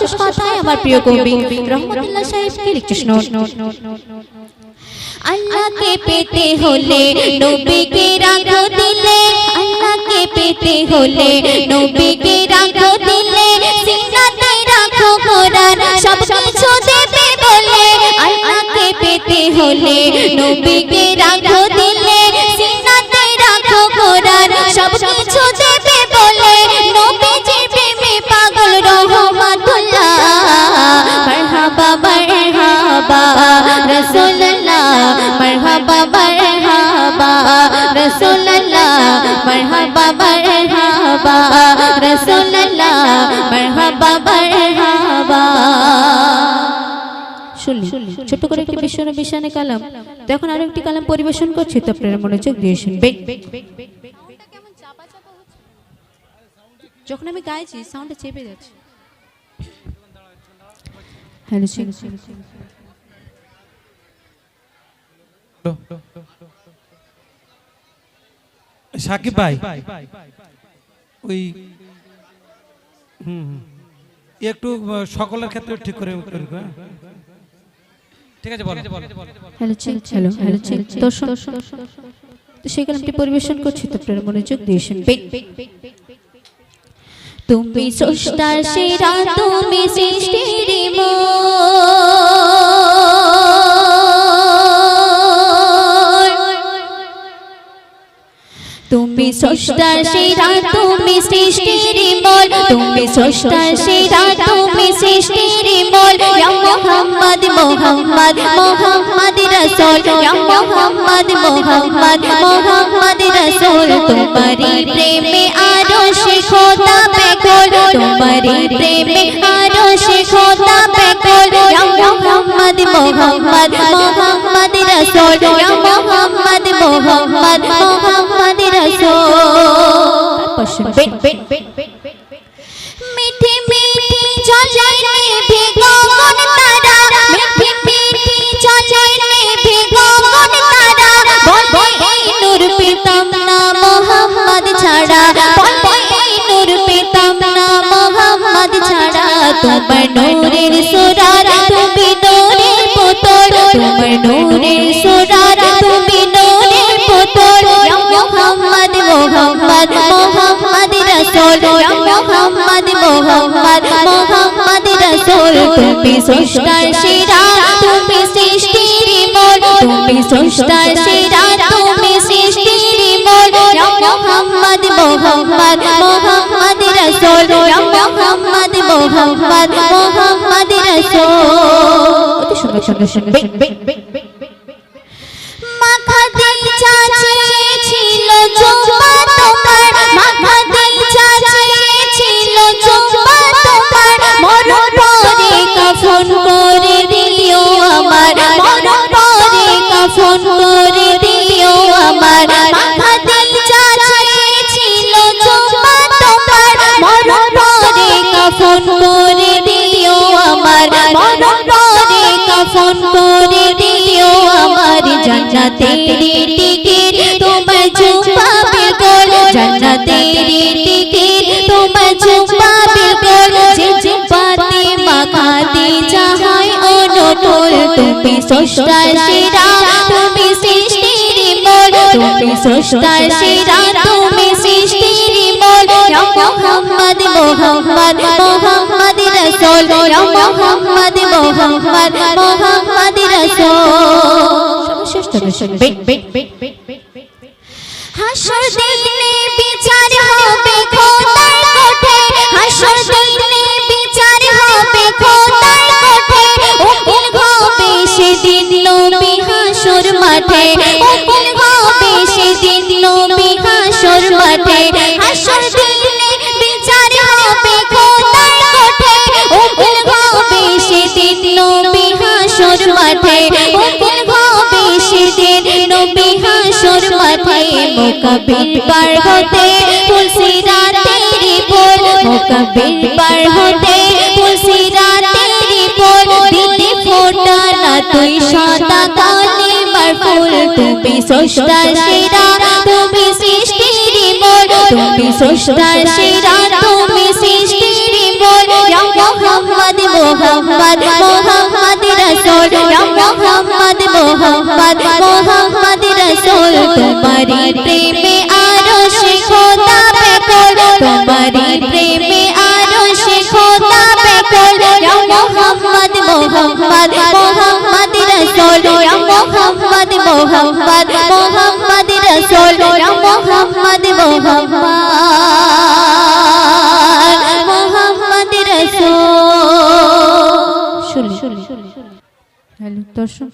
সর্বশেষ কথায় আমার প্রিয় কবি রহমতুল্লাহ সাহেবকে শুনুন আল্লাহকে পেতে হলে নবীকে রাখো দিলে, আল্লাহকে পেতে হলে নবীকে রাখো দিলে সিনাতে রাখো কোরআন সব বলে, আল্লাহকে পেতে হলে নবীকে রাখো মারহাবা মারহাবা। রাসূলুল্লাহ, মারহাবা মারহাবা। রাসূলুল্লাহ, মারহাবা মারহাবা। শুনলি ছোট করে একটি বিশ্বন বিশানে কালাম। তো এখন আরও একটি কালাম পরিবেশন করছি, তো আপনারা মনোযোগ দিয়ে শুনবেন। যখন আমি গাইছি সাউন্ডটা চেপে যাচ্ছে। হ্যালো সাকিব ভাই ওই হুম হুম। একটু সকলের ক্ষেত্রে ঠিক করে হ্যাঁ? ঠিক আছে বলো হ্যালো হ্যালো তো সেই কালামটি পরিবেশন করছি তো আপনারা মনোযোগ দিয়ে শুনবেন তুমি স্রষ্টার সেরা তুমি সৃষ্টির মোড়। তুমি স্রষ্টার সেরা তুমি সৃষ্টির মোল তুমি স্রষ্টার সেরা তুমি সৃষ্টির মোল ইয়া মুহাম্মদ মুহাম্মদ মুহাম্মদ রাসূল। ইয়া মুহাম্মদ মুহাম্মদ মুহাম্মদ রাসূল। তোমারি প্রেমে আরও সে খোদা বেকল তোমারি প্রেমে আরও সে খোদা বেকল ইয়া মুহাম্মদ মুহাম্মদ মুহাম্মদ রাসূল। ইয়া মুহাম্মদ মুহাম্মদ মুহাম্মদ রাসূল তুমি সৃষ্টার সেরা তুমি সৃষ্টির মোর তুমি সৃষ্টার সেরা তুমি সৃষ্টির মোর ইয়া মোহাম্মদ মোহাম্মদ মোহাম্মদ রাসূল ইয়া মোহাম্মদ মোহাম্মদ মোহাম্মদ রাসূল অতি সুন্দর সুন্দর জান্নাতের টিকিট তোমার জুম্মা বিলকুল জান্নাতের টিকিট তোমার জুম্মা বিলকুল যে জুম্মাতে মাখাতে চাহাই অনুকূল তুমি স্রষ্টার সেরা, তুমি সৃষ্টির মোল তুমি স্রষ্টার সেরা, তুমি সৃষ্টির মোল মুহাম্মদ মুহাম্মদ মুহাম্মদ রাসূল। মুহাম্মদ মুহাম্মদ মুহাম্মদ রাসূল। সর্বশ্রেষ্ঠ শুনবে হাসর দিনে বিচার হবে খোদার কোঠে হাসর দিনে বিচার হবে খোদার কোঠে উকিল হবে সেদিন নবী হাসর মাঠে উকিল হবে সেদিন নবী হাসর মাঠে হাসর দিনে বিচার হবে খোদার কোঠে উকিল হবে সেদিন নবী হাসর মাঠে হতে তুলসী রাতের মোকাবিল পার হতে তুলসী রাতেরি বল দিদি ফোটা না তুই সদা কালে মার ফুল তুমি সষ্টা তুমি বল তুমি সষ্টার সেরা মুহাম্মদ, মোহাম্মদ রসুল মোহাম্মদ মোহাম্মদ মোহাম্মদ রসুল। তোমারি প্রেমে আরও খোদা বেকল তোমারি প্রেমে আরও খোদা বেকল মোহাম্মদ মোহাম্মদ মোহাম্মদ রসুল মোহাম্মদ মোহাম্মদ মোহাম্মদ রসুল মোহাম্মদ মোহাম্মদ। হ্যালো, দর্শক।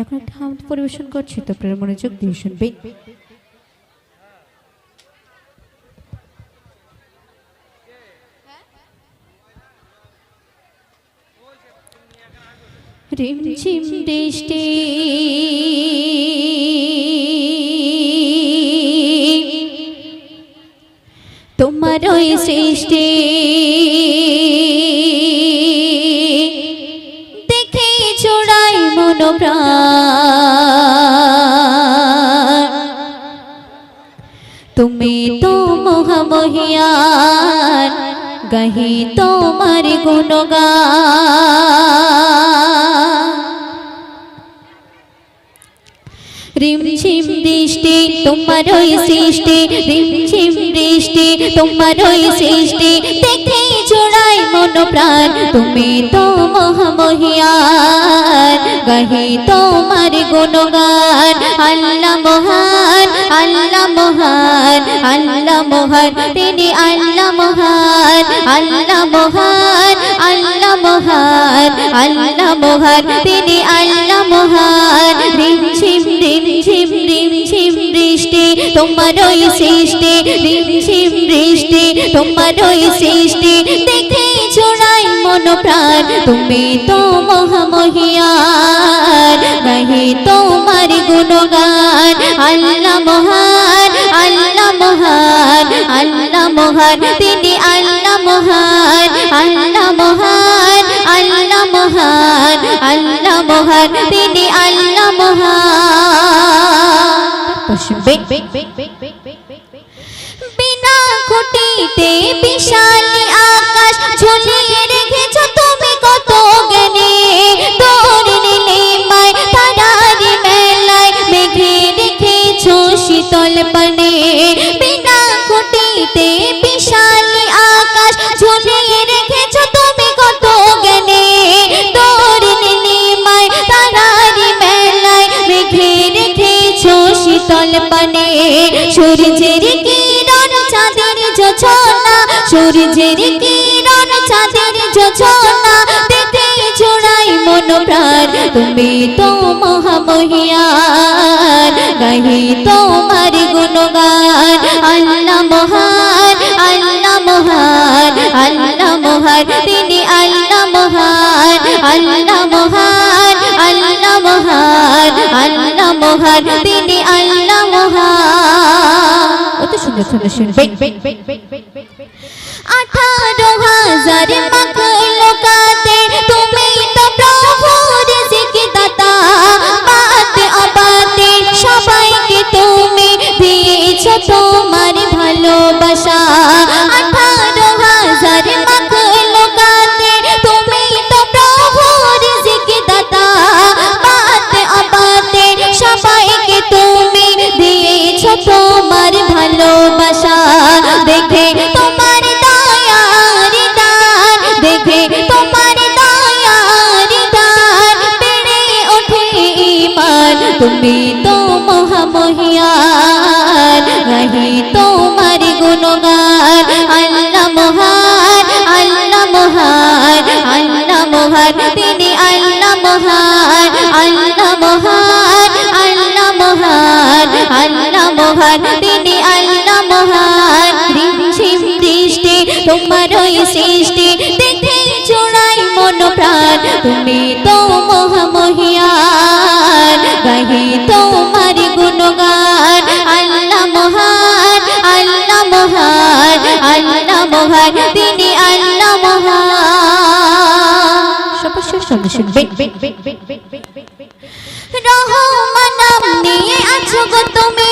এখন একটা হামদ পরিবেশন করছি, তো আপনারা মনোযোগ দিয়ে শুনবে। রিমঝিম বৃষ্টি তোমার ওই সৃষ্টি। তুমি তো মহামহিয়ান গাহি তোমার গুণগান। রিমঝিম বৃষ্টি তোমার ওই সৃষ্টি রিমঝিম বৃষ্টি তোমার ওই সৃষ্টি, দেখে জোড়াই মন প্রাণ। তুমি তো মহামহিয়ান গাহি তোমার গুণগান। আল্লাহ মহান আল্লাহ মহান, তিনি আল্লাহ মহান আল্লাহ মহান আল্লাহ মহান আল্লাহ মহান, তিনি আল্লাহ মহান। রিমঝিম রিমঝিম রিমঝিম বৃষ্টি তোমার ওই সৃষ্টি। রিমঝিম বৃষ্টি তোমার ওই সৃষ্টি। দেখে জোড়াই মন প্রাণ? তুমি তো মহামহিয়ান গাহি তোমার গুণগান। আল্লাহ মহান আল্লাহ মহান তিনি আল্লাহ মহান আল্লাহ মহান আল্লাহ মহান আল্লাহ মহান তিনি আল্লাহ মহান। বিনা খুঁটিতে সূর্যের কিরণ চাঁদের যোছনা, সূর্যের কিরণ চাঁদের যোছনা দেখে জোড়াই মন প্রাণ তুমি তো মহামহিয়ান গাহি তোমার গুণগান। আল্লাহ মহান আল্লাহ মহান আল্লাহ মহান, তিনি আল্লাহ মহান আল্লাহ মহান আল্লাহ মহান আল্লাহ মহান, তিনি আল্লাহ সুন্দর সুন্দর শুনবে মহান, তিনি আল্লাহ মহান। রিমঝিম বৃষ্টি তোমার ওই সৃষ্টি। দেখে চোড়াই মন প্রাণ তুমি তো মহামহিয়ান গাহি তোমার গুণগান, আল্লাহ মহান আল্লাহ মহান আল্লাহ মহান, তিনি আল্লাহ মহান। রহমানাম নিয়ে আছো গো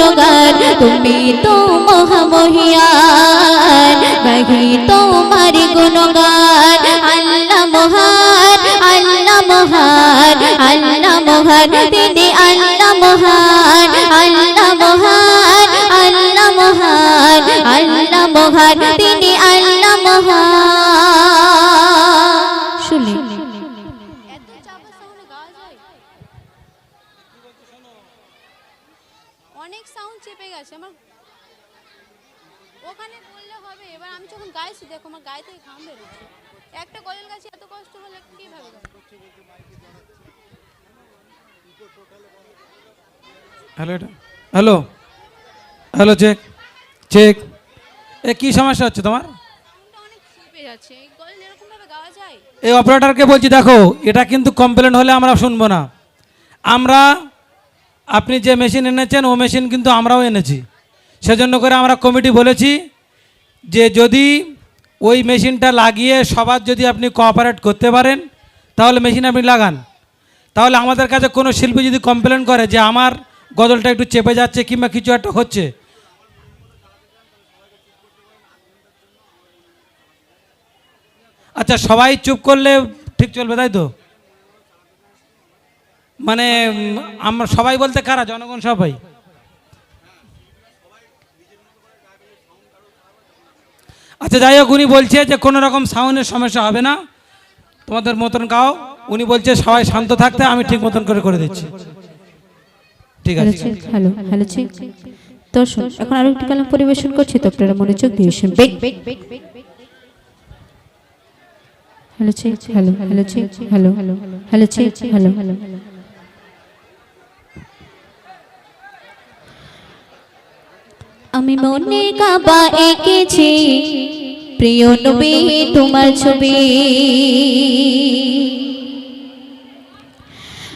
গুণগান, তুমি তো মহামহিয়ান গাহি তোমার গুণগান, আল্লাহ মহান আল্লাহ মহান আল্লাহ মহান, তিনি আল্লাহ মহান আল্লাহ মহান আল্লাহ মহান আল্লাহ মহান ঘাম বেরোচ্ছে একটা কলের গাছে? এত কষ্ট হলে কীভাবে হ্যালো এটা? হ্যালো হ্যালো চেক চেক এ কি সমস্যা হচ্ছে তোমার? এই অপারেটরকে বলছি দেখো এটা কিন্তু কমপ্লেন হলে আমরা শুনব না। আমরা আপনি যে মেশিন এনেছেন ও মেশিন কিন্তু আমরাও এনেছি। সেজন্য করে আমরা কমিটি বলেছি যে যদি ওই মেশিনটা লাগিয়ে সবার যদি আপনি কোঅপারেট করতে পারেন, তাহলে মেশিন আপনি লাগান। তাহলে আমাদের কাছে কোনো শিল্পী যদি কমপ্লেন করে যে আমার গজলটা একটু চেপে যাচ্ছে কিংবা কিছু একটা হচ্ছে আচ্ছা সবাই চুপ করলে ঠিক চলবে, তাই তো? মানে আমরা সবাই বলতে কারা? জনগণ সবাই। আচ্ছা যাই হোক, উনি বলছে যে কোনো রকম সাউন্ডের সমস্যা হবে না। তোমাদের মতন গাও উনি বলছে সবাই শান্ত থাকতে, আমি ঠিক মতন করে করে দিচ্ছি। ঠিক আছে। হ্যালো হ্যালো দর্শক এখন আরও একটি কালাম পরিবেশন করছি, তো আপনারা মনোযোগ দিয়ে শুনবেন। Hello hello hello hello hello hello check hello hello. আমি মনে কাবা এঁকেছি। প্রিয় নবী তোমার ছবি।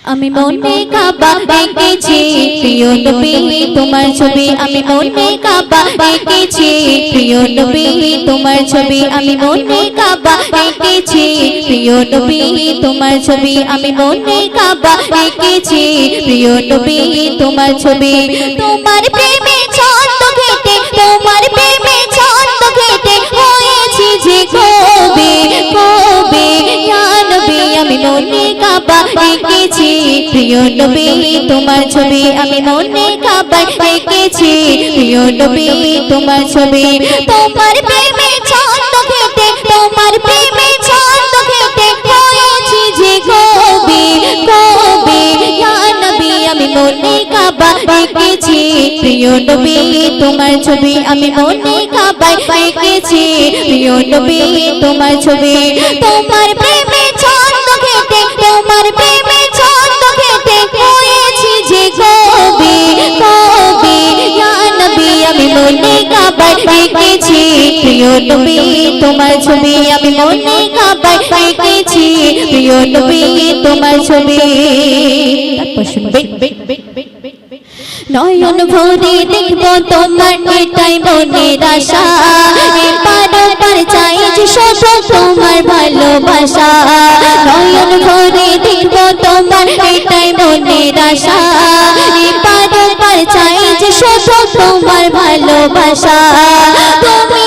আমি মনে কাবা এঁকেছি। প্রিয় নবী তোমার ছবি আমি মনে কাবা এঁকেছি। প্রিয় নবী তোমার ছবি আমি মনে কাবা এঁকেছি। প্রিয় নবী তোমার ছবি আমি মনে কাবা এঁকেছি। প্রিয় নবী তোমার ছবি তোমার প্রেমে ঘেটে তোমার প্রেমে ছন্দ ঘেটে হয়েছি যে কবি কবি? ইয়া নবী আমি মনে কাবা এঁকেছি। প্রিয় নবী, তোমার ছবি আমি মনে কাবা এঁকেছি। প্রিয় নবী, তোমার ছবি। তোমার প্রেমে ছন্দ ঘেটে তোমার প্রেমে ছন্দ ঘেটে হয়েছি যে কবি কবি? আমি মনে কাবা এঁকেছি। প্রিয় নবী, তোমার ছবি আমি মনে কাবা এঁকেছি। প্রিয় নবী, তোমার ছবি, তোমার প্রেমে ছন্দ ঘেটে, তোমার প্রেমে ছন্দ ঘেটে হয়েছি যে কবি কবি। নবী, আমি মনে কাবা এঁকেছি। প্রিয় নবী, তোমার ছবি আমি মনে কাবা এঁকেছি। প্রিয় নবী, তোমার ছবি। নয়ন ভরে দেখব তোমার এটাই মনের আশা। এপার শুধু তোমার ভালোবাসা নয়ন ভরে দেখব তোমার এটাই মনের আশা শুধু তোমার ভালোবাসা। তুমি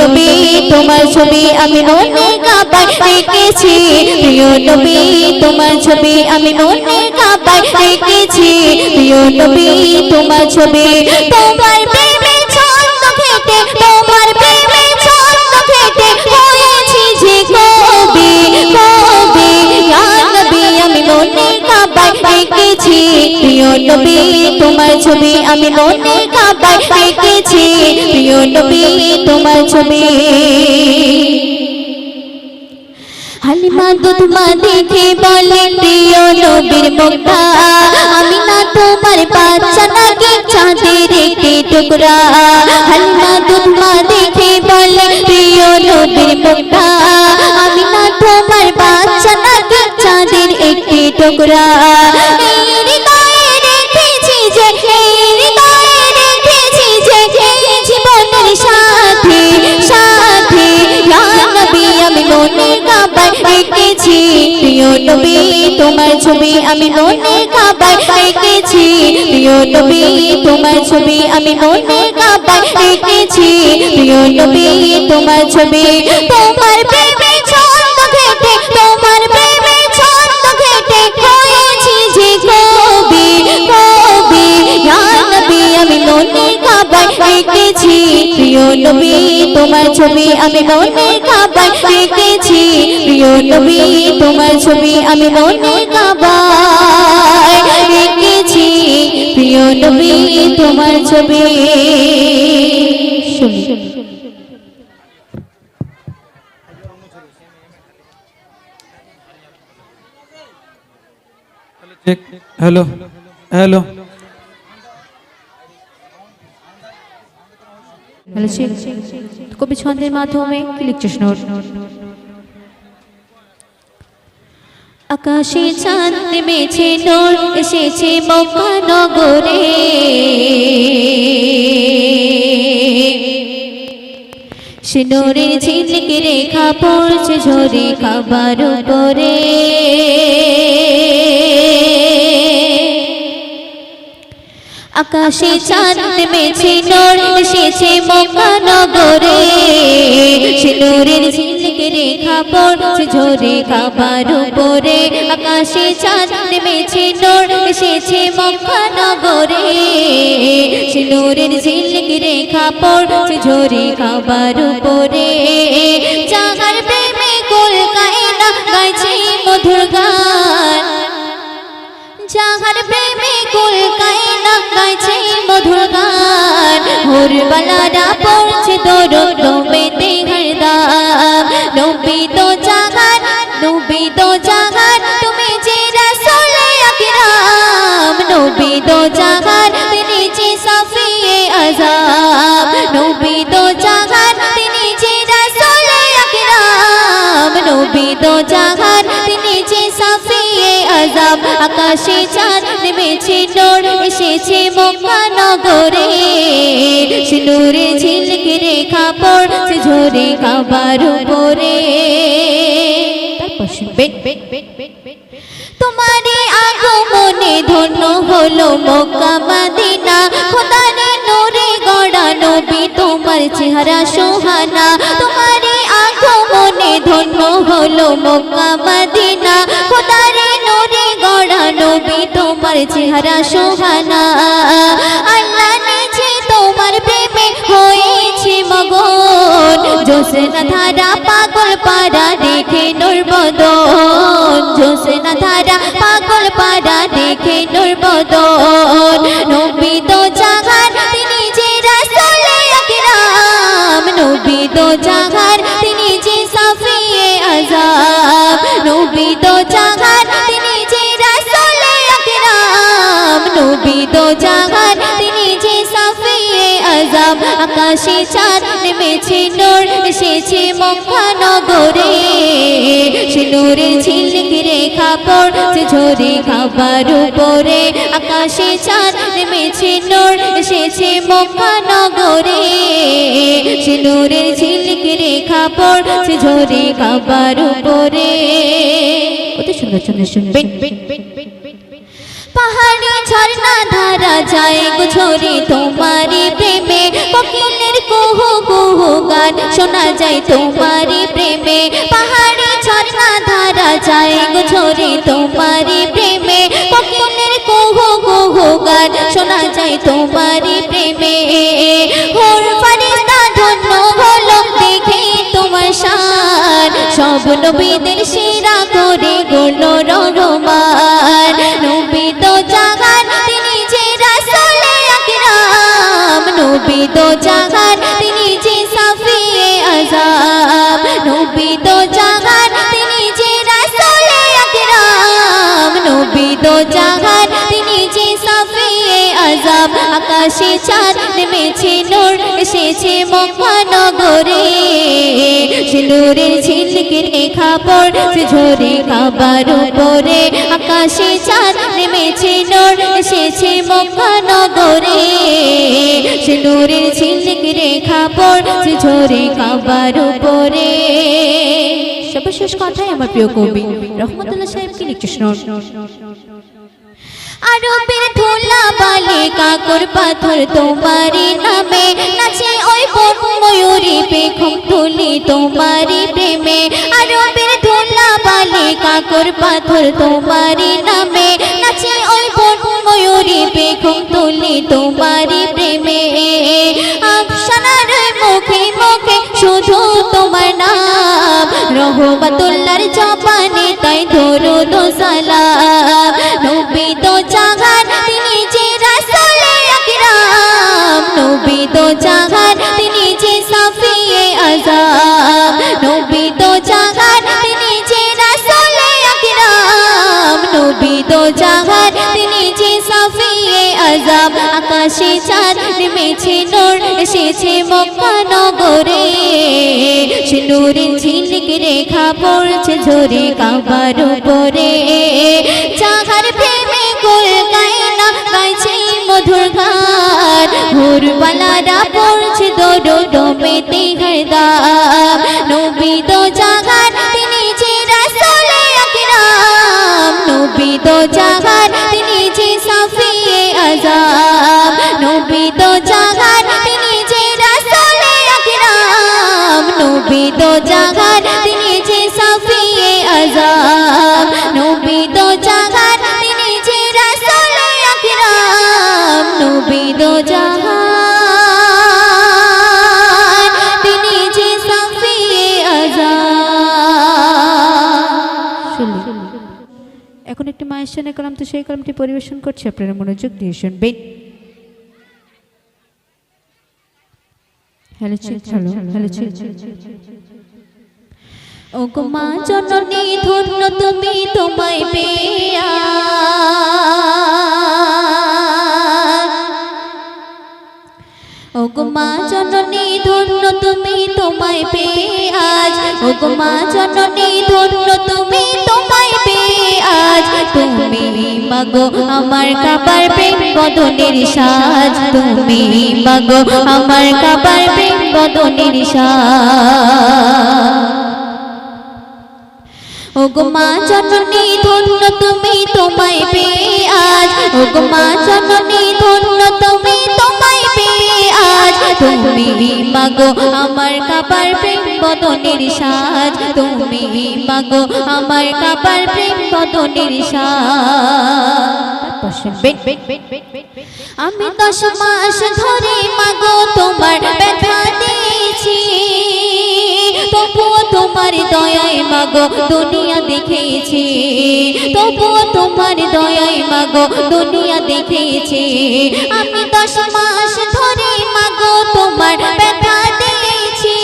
নবী, তোমার ছবি আমি মনে কাবায় এঁকেছি। প্রিয় নবী, তোমার ছবি আমি মনে কাবায় এঁকেছি। প্রিয় নবী, তোমার ছবি তোমার প্রেমে আমি মনে কাবায় এঁকেছি। প্রিয় তোমার ছবি আমি মনে কাবায় এঁকেছি। প্রিয় নবী, তোমার ছবি। হালিমা দুধমা দেখে বলে, প্রিয় নবীর মুখটা আমি না তোমার বাচ্চা, নাকি চাঁদের একটি টুকরা? হালিমা দুধমা দেখে বলে, প্রিয় নবীর মুখটা আমি না তোমার বাচ্চা, নাকি টুকরা এই হৃদয়ে প্রিয় তোমার ছবি আমি মনে কাবায় এঁকেছি প্রিয় নবী, তোমার ছবি আমি মনে কাবায় এঁকেছি প্রিয় নবী, তোমার ছবি তোমার প্রেমে ছন্দ ঘেটে আমি মনে কাবায় এঁকেছি প্রিয় নবী তোমার ছবি আমি মনে কাবায় এঁকেছি প্রিয় নবী তোমার ছবি আমি মনে কাবায় এঁকেছি প্রিয় নবী তোমার ছবি। শুনি। Hello hello. হ্যালো চেক কবি ছন্দের মাধ্যমে নোট। আকাশে চাঁদ নেমেছে নোর এসেছে মহানগরে। সে নোরের ঝিলকে রেখা পড়ছে ঝরে খাবার উপরে। আকাশে চাঁদ নেমেছে নোর এসেছে মহানগরে। সে নোরের ঝিলকে রেখা পড়ছে ঝরে খাবার উপরে। আকাশে চাঁদ নেমেছে নোর এসেছে মহানগরে। সে নোরের ঝিলকে রেখা পড়ছে ঝরে খাবার উপরে। জাগার প্রেমে কলকায় না, গাইছে মধুর গান। যাহার প্রেমে কলকায় লাগাইছে মধুর গান। হোরবালারা পড়ছে দরদ নবেতে হরদাম নবী তো জাগান নবী তো জাগান তুমি যে রাসূলে আকরাম। নবী তো জাগান আযাম আকাশে চাঁদ নেমেছে নোর এসেছে মহানগরে। সে নূরে ঝিলকে রেখা পড়ছে, ঝরে খাবার উপরে। তোমারই আগমনে ধন্য হলো মক্কা, মদিনা। খোদারে নূরে গড়া নবী, তোমার চেহারা সোহানা। তোমারই আগমনে ধন্য হলো মক্কা, মদিনা। তোমার চেহারা সোহানা আল্লাহ নিজে তোমার প্রেমে হয়েছে মগন। জোসনা ধারা পাগল পাড়া দেখে নূর বদন। জোসনা ধারা পাগল পাড়া দেখে নূর বদন। নবী তো জাগান, তিনি যে নবী তো জাগান জাগান তিনি যে সাফিয়ে আযাব, আকাশে চাঁদ নেমেছে নূর, এসেছে মক্কানগরে। সে নূরের ঝিলকে রেখা পড়ছে ঝরে খাবার উপরে। আকাশে চাঁদ নেমেছে নূর, এসেছে মক্কানগরে। সে নূরের ঝিলকে রেখা পড়ছে ঝরে খাবার উপরে। অতি সুন্দর সুন্দর শুনবেন পাহাড়ি ঝর্ণা ধারা যায় গো ঝরে তোমারি প্রেমে। কোকিলের কুহু কুহু গান শোনা যায় তোমারি প্রেমে। পাহাড়ি ঝর্ণা ধারা যায় গো ঝরে তোমারি প্রেমে। কোকিলের কুহু কুহু গান শোনা যায় তোমারি প্রেমে। হোর ফারিস্তা ধন্য হলো দেখে তোমার শান সব নবীদের সেরা করে গুণ তো জাগান, তিনি যে সাফিয়ে আজাব নবী তো জাগান, তিনি যে রাসূলে আকরাম। নবী তো জাগান, তিনি যে সাফিয়ে আজাব আকাশে চাঁদ নেমেছে, নূর এসেছে মক্কা নূরের ঝিলকে রেখা পড়ছে ঝরে কাবার উপরে আকাশে চাঁদ নেমেছে নূর, এসেছে মহানগরে। সে নূরের ঝিলকে রেখা পড়ছে ঝরে কাবার উপরে। সর্বশেষ কথাই আমার প্রিয় কবি রহমতুল্লাহ সাহেবকে লিখছে আরবের ধুলা বালে, কাকর পাথর তোমারি নামে। নাচে ওই বন ময়ূরী পেখম তুলি তোমারি প্রেমে। আরবের ধুলা বালে, কাকর পাথর তোমারি নামে। নাচে ওই বন ময়ূরী পেখম তুলি তোমারি প্রেমে। আফসানার মুখে মুখে শুধু তোমার নাম। রহমতুল্লাহর জবানে তাই ধরো দো নবী তো জাগান তিনি যে সাফিয়ে আযাম নবী তো জাগান তিনি যে রাসূলে আকরাম। নবী তো তিনি যে আকাশে চাঁদ নেমেছে এসেছে মক্কা নগরে। রেখা পড়ছে ঝরে কাবার উপরে। চাহার প্রেমে গান ভোরবালারা পড়ছে দোডো ডোমেতে হরদাম নবী তো জাগান তিনি যে রাসূলে আকরাম। নবী তো জাগান তিনি যে সাফিয়ে আযাম নবী তো জাগান তিনি যে রাসূলে আকরাম। নবী তো জাগান একটি মায়ের সামনে কলাম তো সেই কলামটি পরিবেশন করছে। আপনারা মনোযোগ দিয়ে শুনবেন। ও গো মা জননী, ধন্য তুমি তোমায় পেয়া। ও গো মা জননী, ধন্য তুমি তোমায় পেয়ে। আজ ও গো মা জননী, ধন্য তুমি তোমায় তুমি মাগো, আমার কাবার প্রেম বদনের সাজ। তুমি মাগো, আমার কাবার প্রেম বদনের সাজ। ও গো মা জননী, ধন্য তুমি তোমায় পেয়ে আজ। ও গো মা জননী, ধন্য তুমি তোমায় আজ তুমি মাগো আমার কাবার প্রেম বদনের সাজ, তুমি মাগো আমার কাবার প্রেম বদনের আমি দশ মাস ধরে মাগো তোমার ব্যথা দিয়েছি, তবুও তোমার দয়ায় মাগো, দুনিয়া দেখেছি। তবুও তোমার দয়ায় মাগো, দুনিয়া দেখেছি। আমি দশ মাস ধরে মাগো, তোমার ব্যথা দিয়েছি।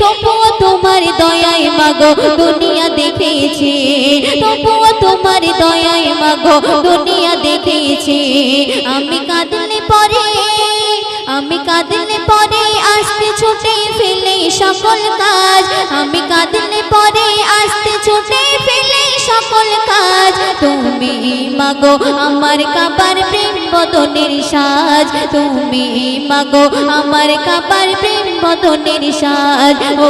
তবুও তোমার দয়ায় মাগো, দুনিয়া দেখেছি। তবুও তোমার দয়ায় মাগো, দুনিয়া দেখেছি। আমি কাঁদলে পরে, আমি কাঁদলে পরে আসতে ছুটে সকল কাজ। আমি কাঁদলে পরে আসতে ছুটে ফেলে সকল কাজ। তুমি মাগো আমার কাবার প্রেম বদনের সাজ। তুমি মাগো আমার কাবার প্রেম বদনের সাজ। ও